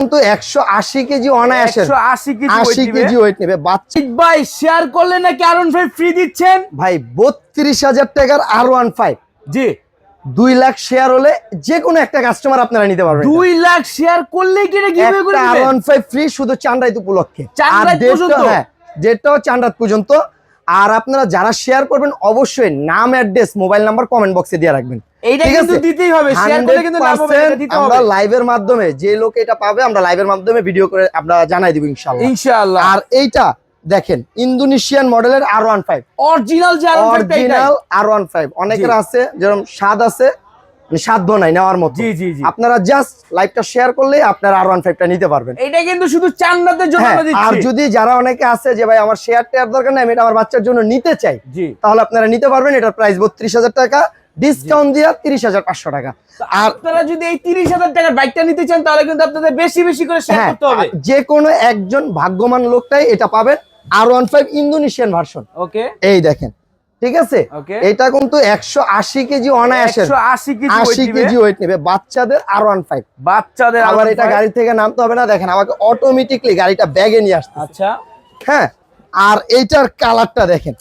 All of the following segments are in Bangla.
কিন্তু একশো আশি কেজি অনায়াসের একশো আশি কেজি weight আশি দিবে। কেজি ওয়েট নেবে। বাচ্চা ভাই শেয়ার করলে নাকি আরন ভাই ফ্রি দিচ্ছেন? ভাই টাকার আর ওয়ান ফাইভ জি। দুই লাখ শেয়ার হলে যে কোনো একটা কাস্টমার আপনারা নিতে পারবেন। দুই লাখ শেয়ার কি আর ওয়ান ফাইভ ফ্রি শুধু চান্ডাইত উপলক্ষে। আর হ্যাঁ চান্ডাত পর্যন্ত। আর আপনারা যারা শেয়ার করবেন অবশ্যই নাম অ্যাড্রেস মোবাইল নাম্বার কমেন্ট বক্সে দিয়ে রাখবেন। এইটা ঠিক কিন্তু দিতেই হবে শেয়ার করলে কিন্তু লাভ হবে এটা 100% আমরা লাইভের মাধ্যমে যে লোক এটা পাবে আমরা লাইভের মাধ্যমে ভিডিও করে আমরা জানাই দিব ইনশাআল্লাহ। ইনশাআল্লাহ। আর এইটা দেখেন ইন্দোনেশিয়ান মডেলের R one five original original R one five অনেকের আছে যেরকম স্বাদ আছে সাধ্য নাই নেওয়ার মতো। আপনারা জাস্ট লাইভটা শেয়ার করলে আপনারা আর ওয়ান ফাইভটা নিতে পারবেন। এটা কিন্তু শুধু চান্দাদের জন্য হ্যাঁ, আর যদি যারা অনেকে আছে যে ভাই আমার শেয়ার টেয়ার দরকার নাই আমি এটা আমার বাচ্চার জন্য নিতে চাই তাহলে আপনারা নিতে পারবেন এটার প্রাইস বত্রিশ হাজার টাকা। ডিসকাউন্ট দিয়ে তিরিশ হাজার পাঁচশো টাকা। আর আপনারা যদি এই তিরিশ হাজার টাকার বাইকটা নিতে চান তাহলে কিন্তু আপনাদের বেশি বেশি করে শেয়ার হ্যাঁ করতে হবে। যে কোনো একজন ভাগ্যবান লোকটাই এটা পাবেন R one five Indonesian version okay এই দেখেন ঠিক আছে? এটা কিন্তু একশো আশি কেজি অনায়াসের আশি কেজি ওয়েট নেবে। বাচ্চাদের আর ওয়ান ফাইভ। বাচ্চাদের আবার এটা গাড়ি থেকে নামতে হবে না দেখেন আমাকে অটোমেটিকলি গাড়িটা ব্যাগে নিয়ে আসছে আচ্ছা। হ্যাঁ আর এইটার কালারটা দেখেন।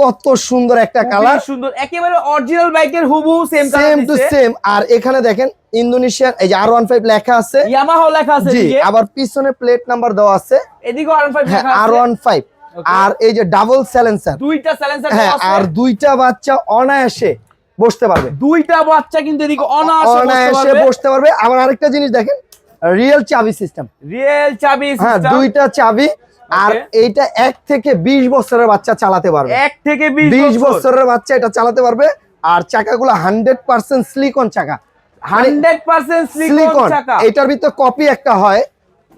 কত সুন্দর একটা কালার। সুন্দর। একেবারে অরিজিনাল বাইকের হুবহু সেম সেম টু সেম আর এখানে দেখেন ইন্দোনেশিয়ান এই যে আর ওয়ান ফাইভ লেখা আছে। ইয়ামাহা লেখা আছে জি আবার পিছনে প্লেট নাম্বার দেওয়া আছে। এদিকে আর ফাইভ হ্যাঁ লেখা আর ওয়ান ফাইভ. আর এই যে ডাবল স্যালেন্সার দুইটা সাইলেন্সার হ্যাঁ আছে। আর দুইটা বাচ্চা অনায়াসে বসতে পারবে। দুইটা বাচ্চা কিন্তু এদিকে অনায়াসে বসতে অনায়াসে পারবে। বসতে পারবে। আবার আরেকটা জিনিস দেখেন রিয়েল চাবি সিস্টেম রিয়েল চাবি হ্যাঁ দুইটা চাবি। আর এইটা এক থেকে বিশ বছরের বাচ্চা চালাতে পারবে। এক থেকে বিশ বিশ বছর? বছরের বাচ্চা এটা চালাতে পারবে। আর চাকাগুলো হান্ড্রেড পার্সেন্ট স্লিকন চাকা। হান্ড্রেড পার্সেন্ট সিলিকন সিলিকন এটার ভিতরে কপি একটা হয়।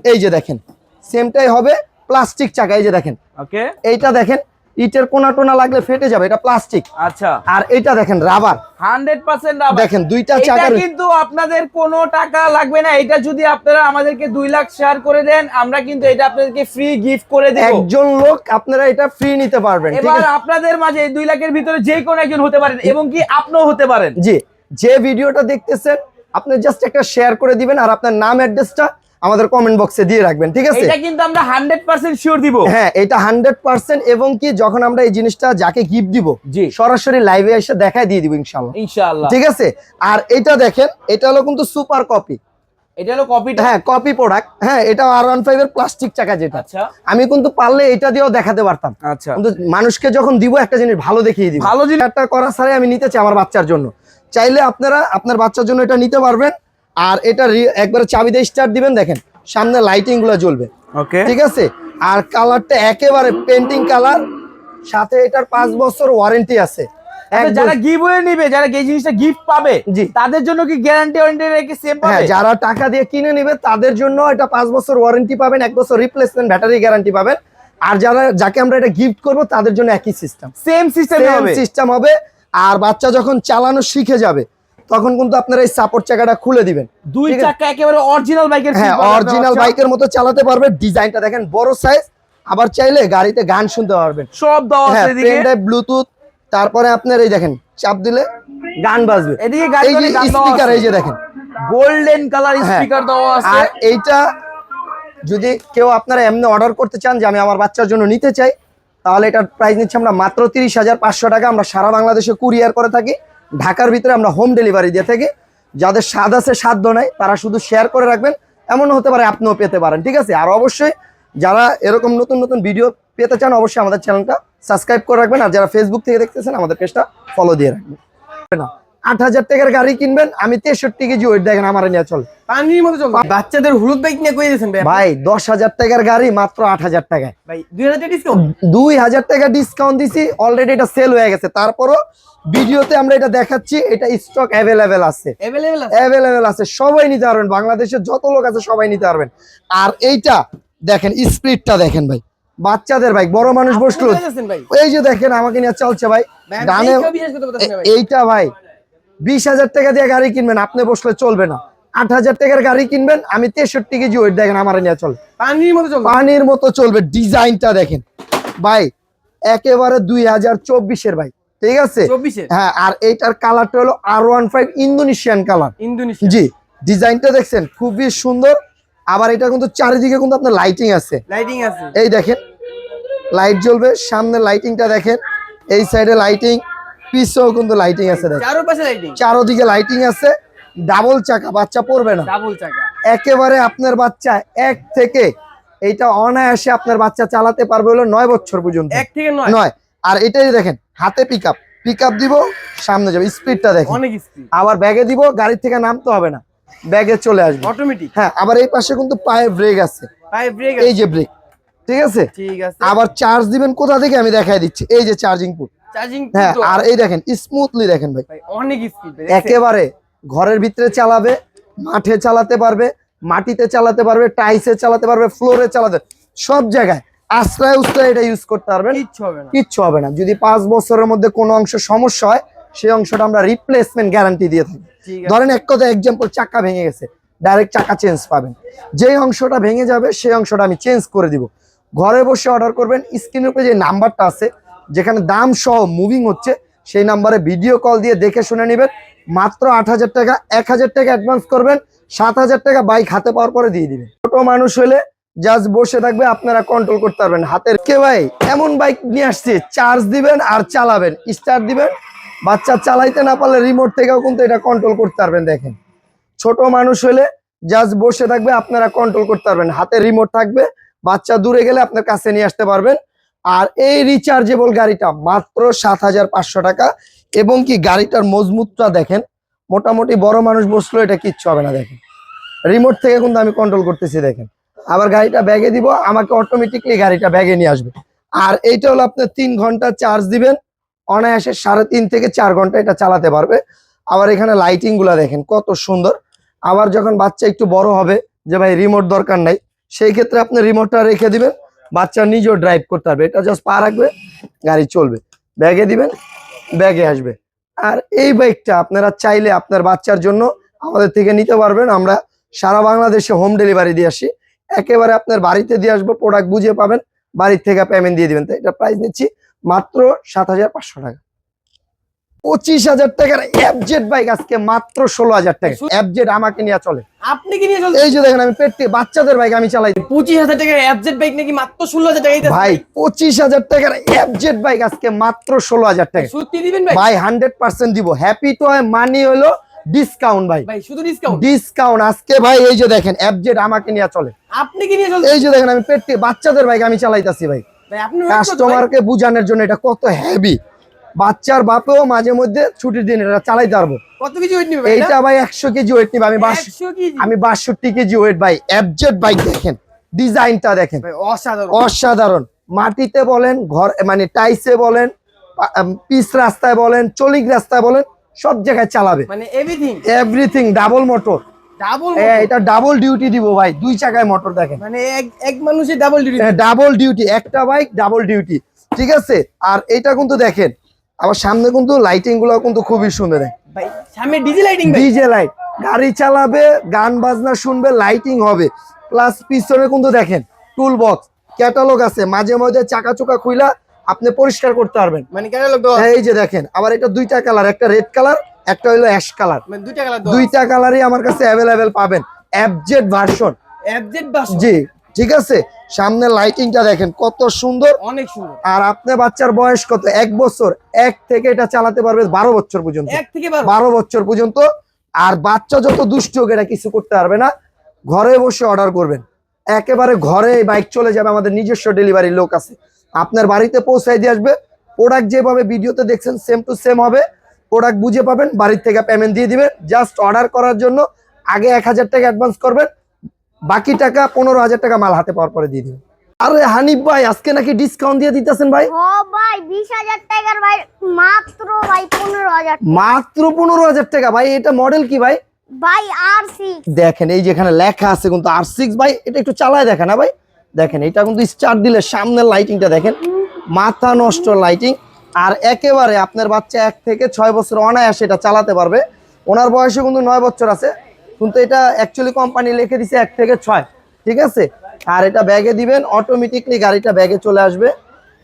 এই যে দেখেন সেমটাই হবে প্লাস্টিক চাকা এই যে দেখেন। ওকে এইটা দেখেন ইটের কোনা টোনা লাগলে ফেটে যাবে এটা প্লাস্টিক আচ্ছা। আর এইটা দেখেন রাবার হান্ড্রেড পার্সেন্ট দেখেন দুইটা এটা চাকার কিন্তু আপনাদের কোনো টাকা লাগবে না এটা যদি আপনারা আমাদেরকে দুই লাখ শেয়ার করে দেন আমরা কিন্তু এটা আপনাদেরকে ফ্রি গিফট করে দেব। একজন লোক আপনারা এটা ফ্রি নিতে পারবেন এবার আপনাদের মাঝে এই দুই লাখের ভিতরে যে কোনো একজন হতে পারেন এবং কি আপনিও হতে পারেন। জি যে ভিডিওটা দেখতেছেন আপনি জাস্ট একটা শেয়ার করে দিবেন আর আপনার নাম অ্যাড্রেসটা আমাদের কমেন্ট বক্সে দিয়ে রাখবেন ঠিক আছে? এটা কিন্তু আমরা হান্ড্রেড পার্সেন্ট শিওর দিব। হ্যাঁ এটা হান্ড্রেড পার্সেন্ট এবং কি যখন আমরা এই জিনিসটা যাকে গিফট দিব সরাসরি লাইভে এসে দেখায় দিয়ে দিব ইনশাল্লাহ ইনশাআল্লাহ। ঠিক আছে? আর এটা দেখেন এটা হলো কিন্তু সুপার কপি এটা হলো কপিটা হ্যাঁ কপি প্রোডাক্ট হ্যাঁ এটা আর ওয়ান ফাইভ এর প্লাস্টিক চাকা যেটা। আচ্ছা। আমি কিন্তু পারলে এটা দিয়েও দেখাতে পারতাম। আচ্ছা। কিন্তু মানুষকে যখন দিব একটা জিনিস ভালো দেখিয়ে দিব। ভালো জিনিস- একটা করা ছাড়াই আমি নিতে চাই আমার বাচ্চার জন্য। চাইলে আপনারা আপনার বাচ্চার জন্য এটা নিতে পারবেন। আর এটা একবারে চাবি দিয়ে স্টার্ট দিবেন দেখেন সামনে লাইটিংগুলো জ্বলবে। ওকে ঠিক আছে? আর কালারটা একেবারে পেন্টিং কালার সাথে এটার পাঁচ বছর ওয়ারেন্টি আছে। যারা গিভওয়ে নিবে যারা এই জিনিসটা গিফট পাবে জি। তাদের জন্য কি গ্যারান্টি ওয়ারেন্টি রেখে সেম হ্যাঁ পাবে? যারা টাকা দিয়ে কিনে নেবে তাদের জন্য এটা পাঁচ বছর ওয়ারেন্টি পাবেন এক বছর রিপ্লেসমেন্ট ব্যাটারি গ্যারান্টি পাবেন। আর যারা যাকে আমরা এটা গিফট করব তাদের জন্য একই সিস্টেম সেম সিস্টেম হবে। সিস্টেম হবে। আর বাচ্চা যখন চালানো শিখে যাবে তখন কিন্তু আপনারা এই সাপোর্ট চাকাটা খুলে দিবেন। দুই চাকা একেবারে অরিজিনাল বাইকের হ্যাঁ অরিজিনাল বাইকের মতো চালাতে পারবে। ডিজাইনটা দেখেন বড় সাইজ আবার চাইলে গাড়িতে গান শুনতে পারবেন। সব দেওয়া হ্যাঁ আছে এদিকে পেন ব্লুটুথ তারপরে আপনার এই দেখেন চাপ দিলে গান বাজবে। এদিকে গাড়ি এই যে স্পিকার এই যে দেখেন। Golden colour. স্পিকার দেওয়া আছে। আর এইটা যদি কেউ আপনারা এমনি অর্ডার করতে চান যে আমি আমার বাচ্চার জন্য নিতে চাই তাহলে এটার প্রাইস নিচ্ছি আমরা মাত্র তিরিশ হাজার পাঁচশো টাকা। আমরা সারা বাংলাদেশে কুরিয়ার করে থাকি। ঢাকার ভিতরে আমরা হোম ডেলিভারি দিয়ে থাকি। যাদের স্বাদ আছে সাধ্য নাই, তারা শুধু শেয়ার করে রাখবেন। এমন হতে পারে আপনিও পেতে পারেন, ঠিক আছে? আর অবশ্যই যারা এরকম নতুন নতুন ভিডিও পেতে চান, অবশ্যই আমাদের চ্যানেলটা সাবস্ক্রাইব করে রাখবেন। আর যারা ফেসবুক থেকে দেখতেছেন, আমাদের পেজটা ফলো দিয়ে রাখবেন। না আট হাজার টাকার গাড়ি কিনবেন আমি তেষট্টি কেজি ওয়েট দেখেন আমার নিয়ে চল। পানির মতো চলবে। বাচ্চাদের হলুদ বাইক নিয়ে দিয়েছেন ভাই? দশ হাজার টাকার গাড়ি মাত্র আট হাজার টাকায় ভাই দুই হাজার ডিসকাউন্ট দুই হাজার টাকা ডিসকাউন্ট দিছি অলরেডি এটা সেল হয়ে গেছে। তারপরও ভিডিওতে আমরা এটা দেখাচ্ছি এটা স্টক অ্যাভেলেবেল আছে। অ্যাভেলেবেল আছে? সবাই নিতে পারবেন। বাংলাদেশের যত লোক আছে সবাই নিতে পারবেন। আর এইটা দেখেন স্পিডটা দেখেন ভাই। বাচ্চাদের ভাই বড় মানুষ বসল। এই যে দেখেন আমাকে নিয়ে চলছে ভাই। এইটা ভাই বিশ হাজার টাকা দিয়ে গাড়ি কিনবেন আপনি বসলে চলবে না। আট হাজার টাকার গাড়ি কিনবেন আমি তেষট্টি কেজি ওয়েট দেখেন আমার নিয়ে চল। পানির মতো চলবে। পানির মতো চলবে ডিজাইনটা দেখেন। ভাই একেবারে দুই হাজার চব্বিশের ভাই ঠিক আছে? হ্যাঁ আর এইটার কালারটা হলো R one five Indonesian colour. Indonesia জি ডিজাইনটা দেখছেন খুবই সুন্দর। আবার এটা কিন্তু চারিদিকে কিন্তু আপনার লাইটিং আছে। লাইটিং আছে। এই দেখেন লাইট জ্বলবে সামনে লাইটিংটা দেখেন এই সাইডে লাইটিং পিছেও কিন্তু লাইটিং আছে দেখেন চারো লাইটিং চারোদিকে লাইটিং আছে ডাবল চাকা বাচ্চা পড়বে না। ডাবল চাকা। একেবারে আপনার বাচ্চা এক থেকে এইটা অনায়াসে আপনার বাচ্চা চালাতে পারবে হলো নয় বছর পর্যন্ত। এক থেকে নয়? আর এটাই দেখেন হাতে পিক আপ পিক আপ দিব সামনে যাবে। স্পিডটা দেখেন। অনেক স্পিড আবার ব্যাগে দিব গাড়ির থেকে নামতে হবে না। ব্যাগে চলে আসবে। অটোমেটিক হ্যাঁ আবার এই পাশে কিন্তু পায়ে ব্রেক আছে। পায়ে ব্রেক এই যে ব্রেক ঠিক আছে? ঠিক আছে। আবার চার্জ দিবেন কোথা থেকে? আমি দেখাই দিচ্ছি। এই যে চার্জিং পুট চার্জিং হ্যাঁ আর এই দেখেন স্মুথলি দেখেন ভাই। অনেক স্পিড একেবারে ঘরের ভিতরে চালাবে মাঠে চালাতে পারবে মাটিতে চালাতে পারবে টাইসে চালাতে পারবে ফ্লোরে চালাতে সব জায়গায়। আশ্রয় উশ্রয় এটা ইউজ করতে পারবেন। কিচ্ছু হবে না। কিচ্ছু হবে না। যদি পাঁচ বছরের মধ্যে কোনো অংশ সমস্যা হয় সেই অংশটা আমরা রিপ্লেসমেন্ট গ্যারান্টি দিয়ে থাকি। ধরেন এক কথা এক্সাম্পল চাকা ভেঙে গেছে। ডাইরেক্ট চাকা চেঞ্জ পাবেন। যেই অংশটা ভেঙে যাবে সেই অংশটা আমি চেঞ্জ করে দিব। ঘরে বসে অর্ডার করবেন স্ক্রিনের উপরে যে নাম্বারটা আছে যেখানে দাম সহ মুভিং হচ্ছে, সেই নাম্বারে ভিডিও কল দিয়ে দেখে শুনে নেবেন। মাত্র আট হাজার টাকা, এক হাজার টাকা অ্যাডভান্স করবেন, সাত হাজার টাকা বাইক হাতে পাওয়ার পরে দিয়ে দিবেন। ছোট মানুষ হলে জাস্ট বসে থাকবে, আপনারা কন্ট্রোল করতে পারবেন। হাতের কে ভাই, এমন বাইক নিয়ে আসছে চার্জ দিবেন আর চালাবেন স্টার্ট দিবেন। বাচ্চা চালাইতে না পারলে রিমোট থেকেও কিন্তু এটা কন্ট্রোল করতে পারবেন, দেখেন। ছোট মানুষ হলে জাস্ট বসে থাকবে, আপনারা কন্ট্রোল করতে পারবেন। হাতে রিমোট থাকবে, বাচ্চা দূরে গেলে আপনার কাছে নিয়ে আসতে পারবেন। আর এই রিচার্জেবল গাড়িটা মাত্র সাত হাজার পাঁচশো টাকা এবং কি গাড়িটার মজবুতটা দেখেন, মোটামুটি বড় মানুষ বসল, এটা কিচ্ছু হবে না দেখেন। রিমোট থেকে কিন্তু আমি কন্ট্রোল করতেছি, দেখেন। আবার গাড়িটা ব্যাগে দিব, আমাকে অটোমেটিকলি গাড়িটা ব্যাগে নিয়ে আসবে। আর এইটা হলো আপনার তিন ঘণ্টা চার্জ দিবেন, অনায়াসে সাড়ে তিন থেকে চার ঘণ্টা এটা চালাতে পারবে। আবার এখানে লাইটিংগুলা দেখেন, কত সুন্দর। আবার যখন বাচ্চা একটু বড় হবে, যে ভাই রিমোট দরকার নাই, সেই ক্ষেত্রে আপনি রিমোটটা রেখে দিবেন। বাচ্চা নিজেও ড্রাইভ করতে পারবে। এটা জাস্ট পা রাখবে, গাড়ি চলবে। ব্যাগে দিবেন, ব্যাগে আসবে। আর এই বাইকটা আপনারা চাইলে আপনার বাচ্চার জন্য আমাদের থেকে নিতে পারবেন। আমরা সারা বাংলাদেশে হোম ডেলিভারি দিয়ে আসি। একেবারে আপনার বাড়িতে দিয়ে আসব প্রোডাক্ট বুঝিয়ে পাবেন, বাড়ির থেকে পেমেন্ট দিয়ে দিবেন। তো এটা প্রাইস নিচ্ছি মাত্র সাত হাজার পাঁচশো টাকা। পঁচিশ হাজার টাকার অ্যাপজেট বাইক আজকে মাত্র ষোলো হাজার টাকা। অ্যাপজেট আমাকে নিয়ে চলে। আপনি কি নিয়ে এই যে দেখেন আমি পেটে বাচ্চাদের বাইক আমি চালাই পঁচিশ হাজার টাকার অ্যাপজেট বাইক নাকি মাত্র ষোলো হাজার টাকা ভাই পঁচিশ হাজার টাকার অ্যাপজেট বাইক আজকে মাত্র ষোলো হাজার টাকা। সত্যি দিবেন ভাই? হান্ড্রেড পার্সেন্ট দিব। হ্যাপি তো মানি হলো ডিসকাউন্ট ভাই। ভাই শুধু ডিসকাউন্ট ডিসকাউন্ট আজকে ভাই এই যে দেখেন অ্যাপজেট আমাকে নিয়ে চলে। আপনি কি নিয়ে এই যে দেখেন আমি পেটে বাচ্চাদের বাইক আমি চালাইতাছি ভাই। ভাই আপনি ভাই। কাস্টমারকে বুঝানোর জন্য এটা কত হেভি বাচ্চার বাপেও মাঝে মধ্যে ছুটির দিন এটা চালাইতে পারব। কত কিছু ওয়েট নিবে এইটা ভাই একশো কেজি ওয়েট নিবে। আমি আমি বাষট্টি কেজি ওয়েট ভাই। অ্যাবজেট বাইক দেখেন। ডিজাইনটা দেখেন। অসাধারণ। অসাধারণ। মাটিতে বলেন ঘর মানে টাইসে বলেন পিস রাস্তায় বলেন চলিক রাস্তায় বলেন সব জায়গায় চালাবে। মানে everything everything double motor double এটা ডাবল ডিউটি দিব ভাই। দুই চাকায় মোটর দেখেন। মানে এক এক মানুষের ডাবল ডিউটি ডাবল ডিউটি একটা বাইক ডাবল ডিউটি ঠিক আছে? আর এটা কিন্তু দেখেন আবার সামনে কিন্তু লাইটিংগুলো কিন্তু খুবই সুন্দর। সামনে ডিজি লাইটিং ডিজে লাইট গাড়ি চালাবে গান বাজনা শুনবে লাইটিং হবে। প্লাস পিছনে কিন্তু দেখেন টুল বক্স ক্যাটালগ আছে। মাঝে মাঝে চাকা চোকা খুইলা আপনি পরিষ্কার করতে পারবেন। মানে ক্যাটালগ এই যে দেখেন আবার এটা দুইটা কালার একটা রেড কালার একটা হলো অ্যাশ কালার মানে দুইটা কালার দুইটা কালারই আমার কাছে অ্যাভেলেবেল পাবেন। অ্যাবজেট ভার্সন বাস জি। ঠিক আছে? সামনে লাইটিংটা দেখেন কত সুন্দর। অনেক সুন্দর। আর আপনার বাচ্চার বয়স কত? এক বছর। এক থেকে এটা চালাতে পারবে বারো বছর পর্যন্ত। এক থেকে বারো। বারো বছর পর্যন্ত। আর বাচ্চা যত দুষ্ট হোক এটা কিছু করতে পারবে না। ঘরে বসে অর্ডার করবেন। একেবারে ঘরে বাইক চলে যাবে আমাদের নিজস্ব ডেলিভারি লোক আছে। আপনার বাড়িতে পৌঁছাই দিয়ে আসবে। প্রোডাক্ট যেভাবে ভিডিওতে দেখছেন সেম টু সেম হবে। প্রোডাক্ট বুঝে পাবেন বাড়ির থেকে পেমেন্ট দিয়ে দিবেন। জাস্ট অর্ডার করার জন্য আগে এক হাজার টাকা অ্যাডভান্স করবেন। বাকি টাকা পনেরো হাজার টাকা মাল হাতে পাওয়ার পরে দিয়ে দিবেন আরে হানিফ ভাই আজকে নাকি ডিসকাউন্ট দিয়ে দিতেছেন ভাই? ও ভাই বিশ হাজার টাকার ভাই মাত্র ভাই পনেরো হাজার মাত্র পনেরো হাজার টাকা ভাই এটা মডেল কি ভাই? ভাই আর দেখেন এই যেখানে লেখা আছে কিন্তু আর সিক্স ভাই এটা একটু চালায় দেখেন না ভাই? দেখেন এটা কিন্তু স্টার্ট দিলে সামনের লাইটিংটা দেখেন। মাথা নষ্ট লাইটিং আর একেবারে আপনার বাচ্চা এক থেকে ছয় বছর অনায়াসে এটা চালাতে পারবে। ওনার বয়সে কিন্তু নয় বছর আছে। কিন্তু এটা অ্যাকচুয়ালি কোম্পানি লিখে দিছে এক থেকে ছয়, ঠিক আছে? আর এটা ব্যাগে দিবেন অটোমেটিকলি গাড়িটা ব্যাগে চলে আসবে।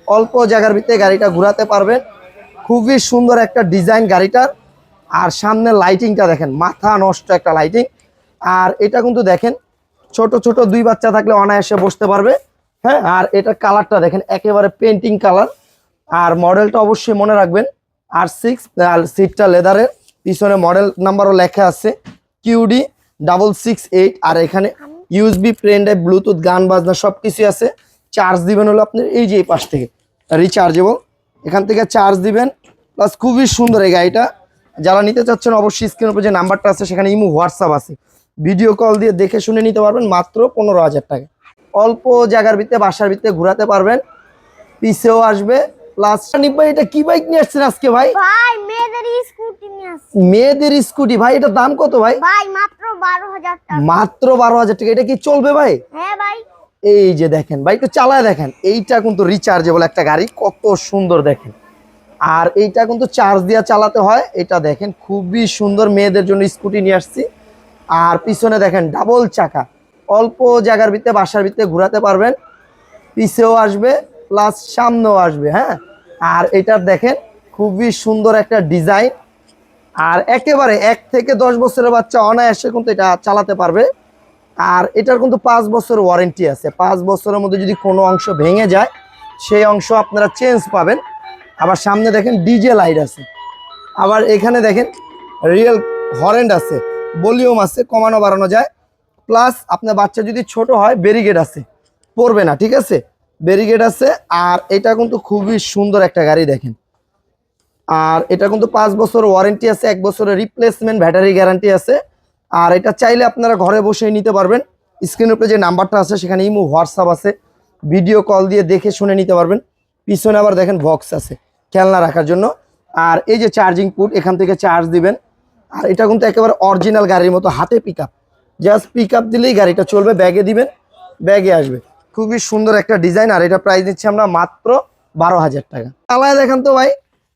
অল্প জায়গার ভিতরে গাড়িটা ঘোরাতে পারবেন। খুবই সুন্দর একটা ডিজাইন গাড়িটার। আর সামনের লাইটিংটা দেখেন, মাথা নষ্ট একটা লাইটিং আর এটা কিন্তু দেখেন, ছোট ছোট দুই বাচ্চা থাকলে অনায়াসে বসতে পারবে। হ্যাঁ আর এটা কালারটা দেখেন, একেবারে পেন্টিং কালার আর মডেলটা অবশ্যই মনে রাখবেন আর সিক্স আর সিটটা লেদারের পিছনে মডেল নাম্বারও লেখা আছে। কিউডি ডাবল সিক্স এইট আর এখানে ইউএসবি প্লেন ড্রাইভ ব্লুটুথ গান, বাজনা সব কিছুই আছে। চার্জ দিবেন হলো আপনি এই যে এই পাশ থেকে। রিচার্জেবল এখান থেকে চার্জ দিবেন। প্লাস খুবই সুন্দর এই গাড়িটা। যারা নিতে চাচ্ছেন অবশ্যই স্ক্রিনের উপর যে নাম্বারটা আছে, সেখানে ইমো হোয়াটসঅ্যাপ আছে। ভিডিও কল দিয়ে দেখে শুনে নিতে পারবেন মাত্র পনেরো হাজার টাকা। অল্প জায়গার ভিতরে, বাসার ভিতরে ঘোরাতে পারবেন। পিসেও আসবে। প্লাস ভাই এটা কি বাইক নিয়ে আসছেন আজকে ভাই? ভাই মেয়েদের স্কুটি নিয়ে আসছি। মেয়েদের স্কুটি ভাই দাম কত ভাই? ভাই মাত্র টাকা। মাত্র বারো হাজার টাকা এটা কি চলবে ভাই? হ্যাঁ ভাই। এই যে দেখেন ভাই একটু চালায় দেখেন। এইটা কিন্তু রিচার্জেবল একটা গাড়ি কত সুন্দর দেখেন। আর এইটা কিন্তু চার্জ দিয়ে চালাতে হয় এটা দেখেন খুবই সুন্দর মেয়েদের জন্য স্কুটি নিয়ে আসছি। আর পিছনে দেখেন ডাবল চাকা। অল্প জায়গার ভিতরে বাসার ভিতরে ঘোরাতে পারবেন। পিছেও আসবে প্লাস সামনেও আসবে হ্যাঁ? আর এটার দেখেন, খুবই সুন্দর একটা ডিজাইন। আর একেবারে এক থেকে দশ বছরের বাচ্চা অনায়াসে কিন্তু এটা চালাতে পারবে। আর এটার কিন্তু পাঁচ বছর ওয়ারেন্টি আছে। পাঁচ বছরের মধ্যে যদি কোনো অংশ ভেঙে যায়, সেই অংশ আপনারা চেঞ্জ পাবেন। আবার সামনে দেখেন, ডিজে লাইট আছে। আবার এখানে দেখেন রিয়েল হরেন্ড আছে। ভলিউম আছে, কমানো বাড়ানো যায়। প্লাস আপনার বাচ্চা যদি ছোট হয় ব্যারিগেড আছে। পড়বে না, ঠিক আছে? ব্যারিগেড আছে, আর এটা কিন্তু খুবই সুন্দর একটা গাড়ি দেখেন। আর এটা কিন্তু পাঁচ বছর ওয়ারেন্টি আছে, এক বছরের রিপ্লেসমেন্ট ব্যাটারি গ্যারান্টি আছে। আর এটা চাইলে আপনারা ঘরে বসেই নিতে পারবেন। স্ক্রিনের উপরে যে নাম্বারটা আছে, সেখানে ইমো হোয়াটসঅ্যাপ আছে। ভিডিও কল দিয়ে দেখে শুনে নিতে পারবেন। পিছনে আবার দেখেন বক্স আছে খেলনা রাখার জন্য। আর এই যে চার্জিং পুট এখান থেকে চার্জ দিবেন। আর এটা কিন্তু একেবারে অরিজিনাল গাড়ির মতো হাতে pick up just pick up দিলেই গাড়িটা চলবে ব্যাগে দিবেন ব্যাগে আসবে। খুবই সুন্দর একটা ডিজাইন আর এটা প্রাইস নিচ্ছি আমরা মাত্র বারো হাজার টাকা। চালায় দেখেন তো ভাই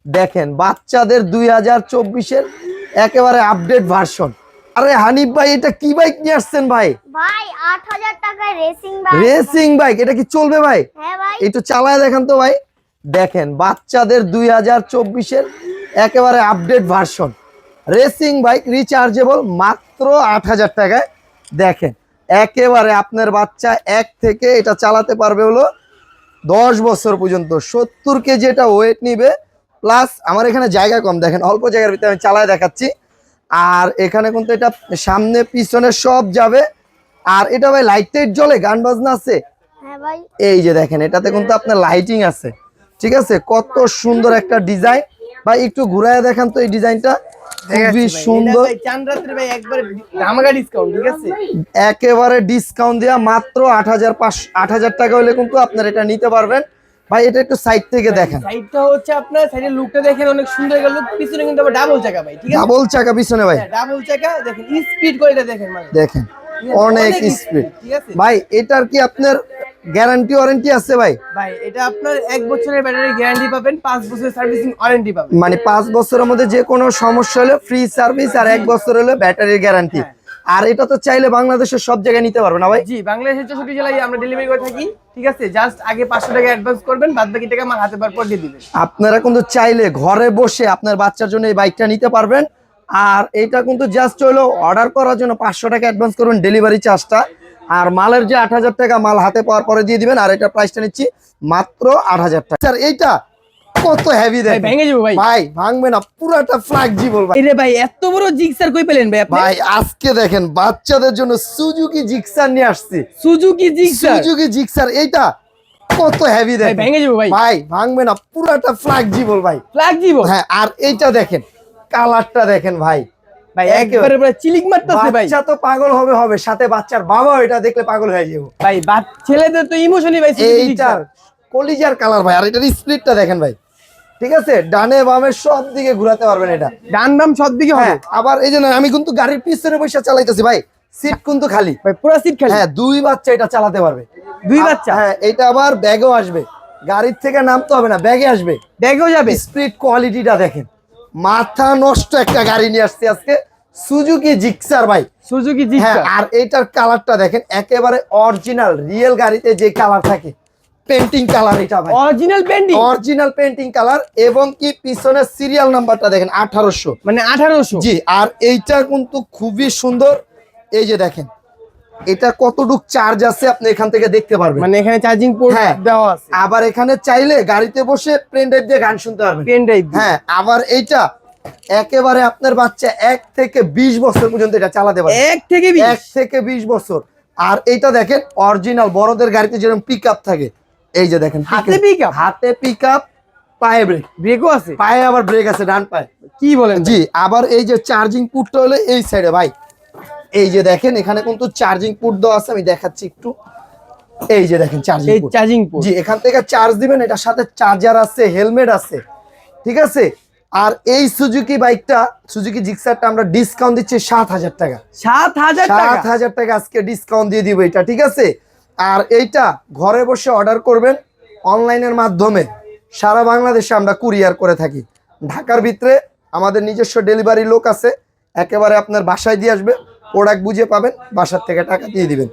দেখেন বাচ্চাদের দুই হাজার চব্বিশের একেবারে আপডেট ভার্সন আরে হানিফ ভাই এটা কি বাইক নিয়ে আসছেন ভাই? ভাই আট হাজার টাকায় রেসিং বাইক রেসিং বাইক এটা কি চলবে ভাই? হ্যাঁ ভাই। একটু চালায় দেখেন তো ভাই। দেখেন বাচ্চাদের দুই হাজার চব্বিশের একেবারে update version racing bike rechargeable মাত্র আট হাজার টাকায়। দেখেন একেবারে আপনার বাচ্চা এক থেকে এটা চালাতে পারবে হলো দশ বছর পর্যন্ত। সত্তর কেজি এটা ওয়েট নিবে প্লাস আমার এখানে জায়গা কম দেখেন অল্প জায়গার ভিতরে আমি চালায় দেখাচ্ছি। আর এখানে কিন্তু এটা সামনে পিছনে সব যাবে। আর এটা ভাই লাইট টাইট জ্বলে গান বাজনা আছে? হ্যাঁ এই যে দেখেন এটাতে কিন্তু আপনার লাইটিং আছে। ঠিক আছে? কত সুন্দর একটা ডিজাইন ভাই একটু ঘুরায় দেখান তো এই ডিজাইনটা খুবই সুন্দর। ভাই একবার ডিসকাউন্ট ঠিক আছে? একেবারে ডিসকাউন্ট দেওয়া মাত্র আট হাজার পাঁচশো আট হাজার টাকা হলে কিন্তু আপনার এটা নিতে পারবেন। ভাই এটা একটু সাইড থেকে দেখেন। সাইডটা হচ্ছে আপনার সাইডের লুকটা দেখেন অনেক সুন্দর গেল। পিছনে কিন্তু আবার ডাবল চাকা ভাই ঠিক আছে? ডাবল চাকা পিছনে ভাই। ডাবল চাকা। দেখেন স্পিড করে এটা দেখেন মানে দেখেন। অনেক স্পিড ভাই এটার কি আপনার গ্যারান্টি ওয়ারেন্টি আছে ভাই? ভাই এটা আপনার এক বছরের ব্যাটারি গ্যারান্টি পাবেন পাঁচ বছরের সার্ভিসিং ওয়ারেন্টি পাবেন। মানে পাঁচ বছরের মধ্যে যে কোনো সমস্যা হলে ফ্রি সার্ভিস আর এক বছর হলে ব্যাটারির গ্যারান্টি আর এটা তো চাইলে বাংলাদেশের সব জায়গায় নিতে পারবে না ভাই? জি বাংলাদেশের চৌষট্টি জেলায় আমরা ডেলিভারি করে থাকি ঠিক আছে? জাস্ট আগে পাঁচশো টাকা অ্যাডভান্স করবেন বাদ বাকি টাকা আমার হাতে পার পর দিয়ে দিবেন। আপনারা কিন্তু চাইলে ঘরে বসে আপনার বাচ্চার জন্য এই বাইকটা নিতে পারবেন। আর এটা কিন্তু জাস্ট হলো অর্ডার করার জন্য পাঁচশো টাকা অ্যাডভান্স করবেন ডেলিভারি চার্জটা আর মালের যে আট হাজার টাকা মাল হাতে পাওয়ার পরে দিয়ে দিবেন আর এটা প্রাইসটা নিচ্ছি মাত্র আট হাজার টাকা। স্যার এইটা কত হেভি দেয় ভেঙে যাব ভাই। ভাই ভাঙবে না পুরাটা ফ্লেক্সিবল ভাই। এরে ভাই এত বড় জিক্সার কই পেলেন ভাই আপনি? ভাই আজকে দেখেন বাচ্চাদের জন্য সুজুকি জিক্সার নিয়ে আসছি। Suzuki Gixxer? সুজুকি জিক্সার এইটা কত হেভি ভাই দেয় ভেঙে যাব ভাই। ভাই ভাঙবে না পুরাটা ফ্লেক্সিবল ভাই। ফ্ল্যাগ জীবো হ্যাঁ আর এইটা দেখেন কালারটা দেখেন ভাই। ভাই একেবারে। একবারে পুরো চিলিক মারতেছে ভাই। বাচ্চা তো পাগল হবে হবে। সাথে বাচ্চার বাবা এটা দেখলে পাগল হয়ে যাব। ভাই ছেলেদের তো ইমোশনই ভাই সুজুকি এইটার কলিজার কালার ভাই আর এটার স্প্লিটটা দেখেন ভাই। ঠিক আছে? ডানে বামে সব দিকে ঘুরাতে পারবেন এটা। ডান বাম সব দিকে হবে? হ্যাঁ আবার এই যে না, আমি কিন্তু গাড়ির পিছনে বসে চালাইতেছি ভাই। সিট কিন্তু খালি। ভাই পুরো সিট খালি? হ্যাঁ দুই বাচ্চা এটা চালাতে পারবে। দুই বাচ্চা? হ্যাঁ এটা আবার ব্যাগও আসবে। গাড়ির থেকে নামতে হবে না ব্যাগে আসবে। ব্যাগেও যাবে? স্পিড কোয়ালিটিটা দেখেন। মাথা নষ্ট একটা গাড়ি নিয়ে আসছে আজকে। সুজুকি জিক্সার ভাই। সুজুকি হ্যাঁ জিক্সার? আর এটার কালারটা দেখেন একেবারে অরিজিনাল রিয়েল গাড়িতে যে কালার থাকে পেন্টিং কালার এটা ভাই। Original painting original painting colour এবং কি পিছনের সিরিয়াল নাম্বারটা দেখেন আঠারোশো। মানে আঠারোশো? জি আর এইটা কিন্তু খুবই সুন্দর। এই যে দেখেন এটা কতটুক চার্জ আছে আপনি এখান থেকে দেখতে পারবেন। মানে এখানে চার্জিং পোর্ট হ্যাঁ। দেওয়া আছে। আবার এখানে চাইলে গাড়িতে বসে প্লেন ড্রাইভ দিয়ে গান শুনতে পারবেন। পেন ড্রাইভ হ্যাঁ আবার এইটা একেবারে আপনার বাচ্চা এক থেকে বিশ বছর পর্যন্ত এটা চালাতে পারে এক থেকে এক থেকে বিশ বছর। আর এটা দেখেন অরিজিনাল বড়দের গাড়িতে যেরকম পিক আপ থাকে এই যে দেখেন হাতে pick হাতে পিক পায়ে ব্রেক ব্রেকও আছে? পায়ে আবার ব্রেক আছে ডান পায়ে। কি বলেন জি আবার এই যে চার্জিং পুটটা হলো এই সাইডে ভাই। এই যে দেখেন এখানে কিন্তু চার্জিং পুট দেওয়া আছে আমি দেখাচ্ছি একটু। এই যে দেখেন চার্জিং চার্জিং পোর্ট জি এখান থেকে চার্জ দিবেন এটার সাথে চার্জার আছে হেলমেট আছে ঠিক আছে? আর এই সুজুকি বাইকটা সুজুকি জিক্সারটা আমরা ডিসকাউন্ট দিচ্ছি সাত হাজার টাকা। সাত হাজার সাত টাকা হাজার টাকা আজকে ডিসকাউন্ট দিয়ে দিব এটা ঠিক আছে? আর এইটা ঘরে বসে অর্ডার করবেন অনলাইনের মাধ্যমে। সারা বাংলাদেশে আমরা কুরিয়ার করে থাকি। ঢাকার ভিতরে আমাদের নিজস্ব ডেলিভারি লোক আছে একেবারে আপনার বাসায় দিয়ে আসবে। প্রোডাক্ট বুঝে পাবেন বাসার থেকে টাকা দিয়ে দিবেন।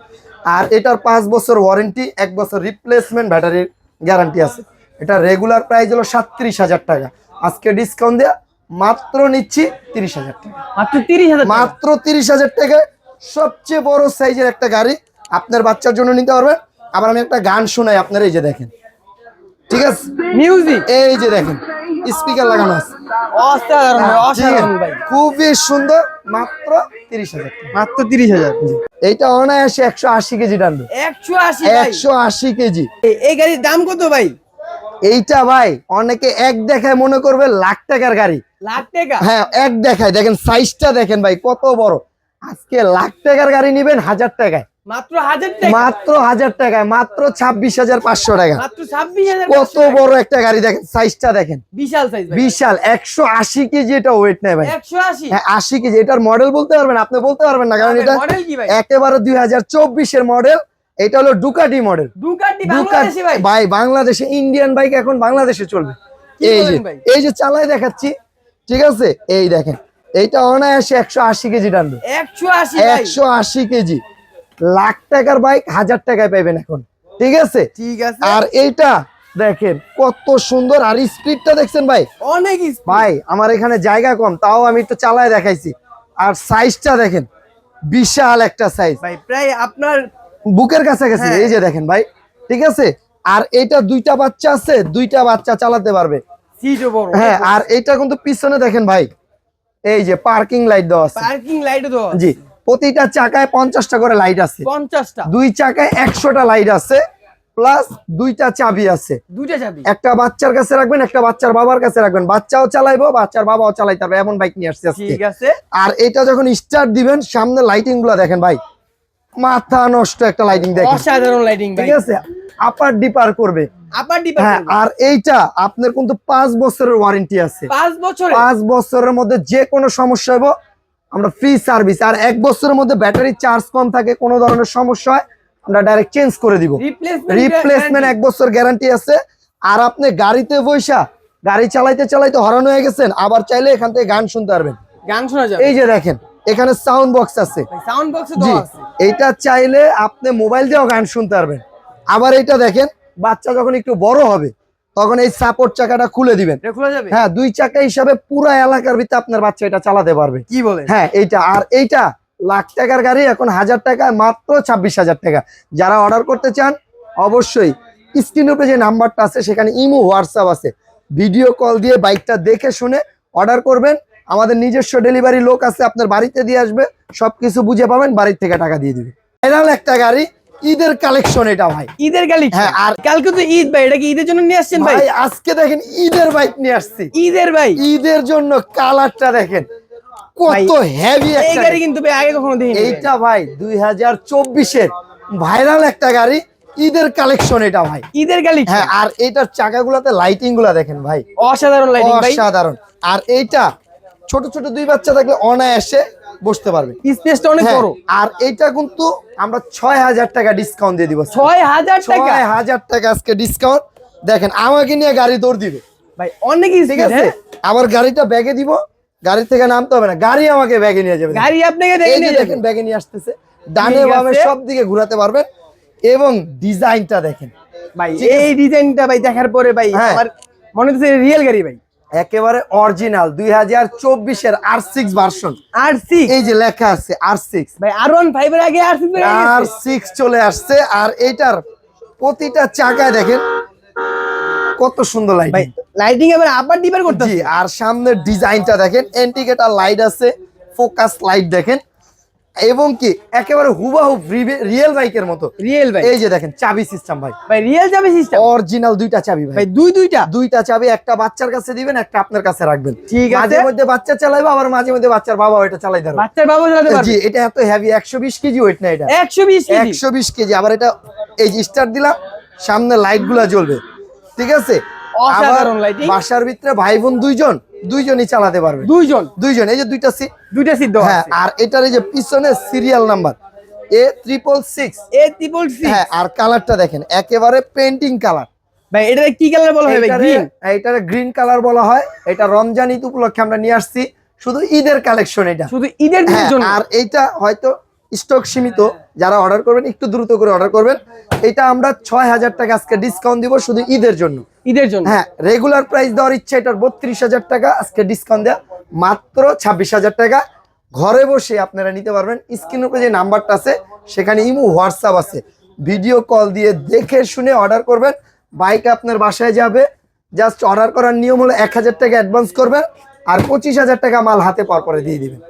আর এটার পাঁচ বছর ওয়ারেন্টি এক বছর রিপ্লেসমেন্ট ব্যাটারির গ্যারান্টি আছে। এটা রেগুলার প্রাইস হলো সাতত্রিশ হাজার টাকা। আজকে ডিসকাউন্ট দেওয়া মাত্র নিচ্ছি তিরিশ হাজার টাকা। মাত্র তিরিশ হাজার টাকা। মাত্র তিরিশ হাজার টাকায় সবচেয়ে বড় সাইজের একটা গাড়ি আপনার বাচ্চার জন্য নিতে পারবেন। আবার আমি একটা গান শোনাই আপনারা এই যে দেখেন। ঠিক আছে? মিউজিক এই যে দেখেন স্পিকার লাগানো আছে। অসাধারণ অসাধারণ ভাই। খুবই সুন্দর মাত্র তিরিশ হাজার মাত্র তিরিশ হাজার। এইটা অনায়াসে একশো আশি কেজি টানবে। একশো আশি ভাই। একশো আশি কেজি। এই গাড়ির দাম কত ভাই? এইটা ভাই অনেকে এক দেখায় মনে করবে লাখ টাকার গাড়ি। লাখ টাকা? হ্যাঁ এক দেখায়। দেখেন সাইজটা দেখেন ভাই কত বড়। আজকে লাখ টাকার গাড়ি নিবেন হাজার টাকায়। মাত্র হাজার টাকা। মাত্র হাজার টাকায় মাত্র ছাব্বিশ হাজার পাঁচশো টাকা। কত বড় একটা গাড়ি দেখেন সাইজটা দেখেন। বিশাল সাইজ বিশাল একশো আশি কেজি এটা ওয়েট নেয় ভাই। একশো আশি। হ্যাঁ কেজি এটার মডেল বলতে পারবেন? আপনি বলতে পারবেন না কারণ এটা একেবারে দুই হাজার চব্বিশের মডেল এটা হলো ডুকাটি মডেল ভাই। বাংলাদেশে ইন্ডিয়ান বাইক এখন বাংলাদেশে চলবে। এই যে এই যে চালাই দেখাচ্ছি ঠিক আছে? এই দেখেন এইটা অনায়াসে একশো আশি কেজি টানবে। একশো আশি কেজি। লাখ টাকার বাইক হাজার টাকায় পাইবেন এখন। ঠিক আছে? ঠিক আছে। আর এইটা দেখেন কত সুন্দর আর স্পিডটা দেখছেন ভাই? অনেক ভাই আমার এখানে জায়গা কম তাও আমি একটু চালায় দেখাইছি। আর সাইজটা দেখেন বিশাল একটা সাইজ ভাই প্রায় আপনার বুকের কাছাকাছি হ্যাঁ। এই যে দেখেন ভাই। ঠিক আছে? আর এটা দুইটা বাচ্চা আছে দুইটা বাচ্চা চালাতে পারবে। হ্যাঁ আর এটা কিন্তু পিছনে দেখেন ভাই। এই যে পার্কিং লাইট দেওয়া আছে। পার্কিং লাইটও তো জি। প্রতিটা চাকায় পঞ্চাশটা করে লাইট আছে। পঞ্চাশটা। দুই চাকায় একশোটা লাইট আছে প্লাস দুইটা চাবি আছে। দুইটা চাবি। একটা বাচ্চার কাছে রাখবেন একটা বাচ্চার বাবার কাছে রাখবেন। বাচ্চাও চালাইবো বাচ্চার বাবাও চালাইতে পারবে এমন বাইক নিয়ে আসছে ঠিক আছে। আর এটা যখন স্টার্ট দিবেন সামনে লাইটিংগুলো দেখেন ভাই মাথা নষ্ট একটা লাইটিং দেখেন। অসাধারণ লাইটিং ঠিক আছে? আপার ডিপার করবে। আপার ডিপার হ্যাঁ আর এইটা আপনার কিন্তু পাঁচ বছরের ওয়ারেন্টি আছে। পাঁচ বছরে পাঁচ বছরের মধ্যে যে কোনো সমস্যা হব আমরা ফ্রি সার্ভিস আর এক বছরের মধ্যে ব্যাটারি চার্জ কম থাকে কোনো ধরনের সমস্যা হয় আমরা ডাইরেক্ট চেঞ্জ করে দিব। রিপ্লেসমেন্ট এক বছর গ্যারান্টি আছে আর আপনি গাড়িতে বৈশা গাড়ি চালাইতে চালাইতে হরান হয়ে গেছেন আবার চাইলে এখান থেকে গান শুনতে পারবেন। গান শোনা যাবে। এই যে দেখেন এখানে সাউন্ড বক্স আছে। সাউন্ড বক্স এইটা চাইলে আপনি মোবাইল দিয়েও গান শুনতে পারবেন। আবার এইটা দেখেন বাচ্চা যখন একটু বড় হবে তখন এই সাপোর্ট চাকাটা খুলে দিবেন। হ্যাঁ দুই চাকা হিসাবে পুরো এলাকার ভিতরে আপনার বাচ্চা এটা চালাতে পারবে। কি বলে হ্যাঁ এইটা। আর এইটা লাখ টাকার গাড়ি এখন হাজার টাকা মাত্র ছাব্বিশ হাজার টাকা। যারা অর্ডার করতে চান অবশ্যই স্ক্রিনের উপরে যে নাম্বারটা আছে সেখানে ইমো হোয়াটসঅ্যাপ আছে। ভিডিও কল দিয়ে বাইকটা দেখে শুনে অর্ডার করবেন। আমাদের নিজস্ব ডেলিভারি লোক আছে আপনার বাড়িতে দিয়ে আসবে সবকিছু বুঝে পাবেন বাড়ির থেকে টাকা দিয়ে দিবে। ফাইনাল একটা গাড়ি ঈদের কালেকশন এটা ভাই। ঈদের গালি হ্যাঁ, আর- কালকে তো ঈদ ভাই এটা কি ঈদের জন্য নিয়ে আসছেন ভাই? আজকে দেখেন ঈদের বাইক নিয়ে আসছি। ঈদের ভাই। ঈদের জন্য কালারটা দেখেন কত হেভি এই একটা গাড়ি। কিন্তু ভাই আগে কখনো দেখিনি এইটা ভাই দুই হাজার চব্বিশের ভাইরাল একটা গাড়ি ঈদের কালেকশন এটা ভাই। ঈদের গালি হ্যাঁ আর এইটার চাকাগুলোতে লাইটিংগুলা দেখেন ভাই। অসাধারণ লাইটিং ভাই। অসাধারণ। আর এইটা ছোট ছোট দুই বাচ্চা থাকলে অনায়াসে বসতে পারবে। স্পেসটা অনেক হ্যাঁ, বড়। আর এটা কিন্তু আমরা ছয় হাজার টাকা ডিসকাউন্ট দিয়ে দিব। ছয় হাজার টাকা? ছয় হাজার টাকা আজকে ডিসকাউন্ট দেখেন আমাকে নিয়ে গাড়ি দৌড় দিবে। ভাই অনেক ঠিক আছে? আছে আমার গাড়িটা ব্যাগে দিব। গাড়ি থেকে নামতে হবে না। গাড়ি আমাকে ব্যাগে নিয়ে যাবে। গাড়ি আপনাকে দেখেন ব্যাগে নিয়ে আসতেছে। ডানে বামে সব দিকে ঘোরাতে পারবেন। এবং ডিজাইনটা দেখেন। ভাই এই ডিজাইনটা ভাই দেখার পরে ভাই হ্যাঁ। আমার মনে হচ্ছে রিয়েল গাড়ি ভাই। একেবারে অরিজিনাল দুই হাজার চব্বিশের R six version R six এই যে লেখা আছে আর সিক্স ভাই আর ওয়ান ফাইভ এর আগে আর সিক্স আর সিক্স চলে আসছে আর এটার প্রতিটা চাকায় দেখেন কত সুন্দর ভাই লাইট লাইটিং এবার আবার ডিপার করতে আর সামনের ডিজাইনটা দেখেন এন্টিকেটার লাইট আছে ফোকাস লাইট দেখেন। এবং কি একেবারে হুবাহু রিয়েল বাইকের মতো। রিয়েল ভাই এই যে দেখেন চাবি সিস্টেম ভাই। ভাই রিয়েল চাবি সিস্টেম অরিজিনাল দুইটা চাবি ভাই। ভাই দুই দুইটা? দুইটা চাবি একটা বাচ্চার কাছে দিবেন একটা আপনার কাছে রাখবেন। ঠিক আছে। মাঝে মধ্যে বাচ্চা চালাইবো আবার মাঝে মধ্যে বাচ্চার বাবা এটা চালাই দেবে বাচ্চার বাবু চালাতে পারবে। জি এটা এত হেভি একশো বিশ কেজি ওয়েট না এটা। একশো বিশ কেজি। একশো বিশ কেজি আবার এটা এই যে স্টার্ট দিলাম সামনে লাইটগুলা জ্বলবে। ঠিক আছে? অসাধারণ। বাসার ভিতরে ভাই বোন দুইজন দুইজনই চালাতে পারবে। দুইজন? দুইজন এই যে দুইটা সিট দুইটা সিদ্ধ হ্যাঁ আর এটার এই যে পিছনে serial number A triple six A triple six হ্যাঁ আর কালারটা দেখেন একেবারে পেন্টিং কালার ভাই এটা কি কালার বলা হয় গ্রিন এইটারে গ্রিন কালার বলা হয়। এটা রমজান ঈদ উপলক্ষে আমরা নিয়ে আসছি। শুধু ঈদের কালেকশন এটা। শুধু ঈদের হ্যাঁ, জন্য? আর এইটা হয়তো স্টক সীমিত যারা অর্ডার করবেন একটু দ্রুত করে অর্ডার করবেন। এটা আমরা ছয় হাজার টাকা আজকে ডিসকাউন্ট দিব শুধু ঈদের জন্য। ঈদের জন্য? হ্যাঁ রেগুলার প্রাইস দেওয়ার ইচ্ছা এটার বত্রিশ হাজার টাকা আজকে ডিসকাউন্ট দেওয়া মাত্র ছাব্বিশ হাজার টাকা। ঘরে বসে আপনারা নিতে পারবেন। স্ক্রিনের উপরে যে নাম্বারটা আছে সেখানে ইমো হোয়াটসঅ্যাপ আছে। ভিডিও কল দিয়ে দেখে শুনে অর্ডার করবেন। বাইক আপনার বাসায় যাবে। জাস্ট অর্ডার করার নিয়ম হলো এক হাজার টাকা অ্যাডভান্স করবেন আর পঁচিশ হাজার টাকা মাল হাতে পাওয়ার পরে দিয়ে দিবেন।